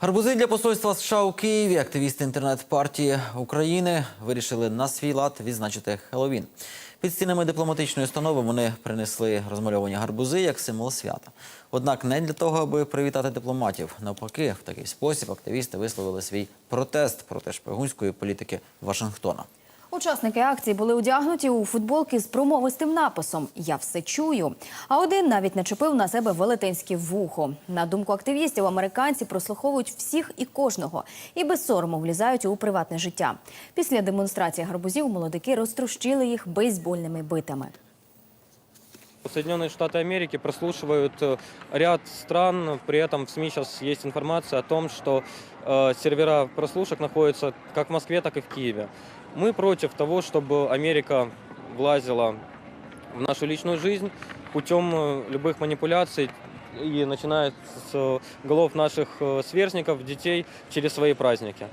Гарбузи для посольства США у Києві. Активісти інтернет-партії України вирішили на свій лад відзначити Хеллоуін. Під стінами дипломатичної установи вони принесли розмальовані гарбузи як символ свята. Однак не для того, аби привітати дипломатів. Навпаки, в такий спосіб активісти висловили свій протест проти шпигунської політики Вашингтона. Учасники акції були одягнуті у футболки з промовистим написом Я все чую. А один навіть начепив на себе велетенське вухо. На думку активістів, американці прослуховують всіх і кожного і без сорому влізають у приватне життя. Після демонстрації гарбузів молодики розтрущили їх бейсбольними битами. Соединенные Штаты Америки прослушивают э, ряд стран, при этом в СМИ сейчас есть информация о том, что э, сервера прослушек находятся как в Москве, так и в Киеве. Мы против того, чтобы Америка влазила в нашу личную жизнь путем э, любых манипуляций и начиная с э, голов наших э, сверстников, детей через свои праздники.